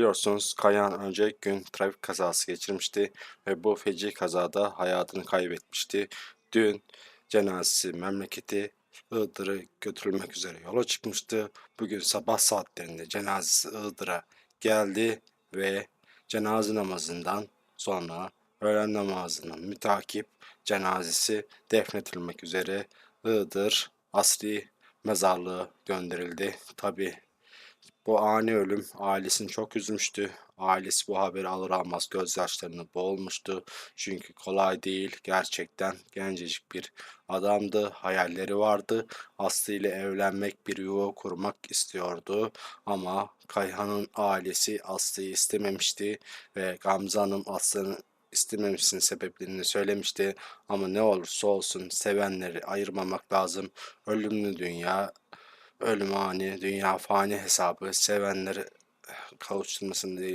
Biliyorsunuz Kayahan önceki gün trafik kazası geçirmişti ve bu feci kazada hayatını kaybetmişti. Dün cenazesi memleketi Iğdır'a götürülmek üzere yola çıkmıştı. Bugün sabah saatlerinde cenazesi Iğdır'a geldi ve cenaze namazından sonra öğlen namazının mütakip cenazesi defnedilmek üzere Iğdır Asri mezarlığı gönderildi. Tabi bu ani ölüm ailesini çok üzmüştü. Ailesi bu haberi alır almaz gözyaşlarını boğulmuştu. Çünkü kolay değil gerçekten gencecik bir adamdı. Hayalleri vardı. Aslı ile evlenmek, bir yuva kurmak istiyordu. Ama Kayhan'ın ailesi Aslı'yı istememişti ve Gamze Hanım Aslı'nın istememesinin sebeplerini söylemişti. Ama ne olursa olsun sevenleri ayırmamak lazım. Ölümlü dünya ölüm ani, dünya fani hesabı sevenleri kavuşturmasını değil.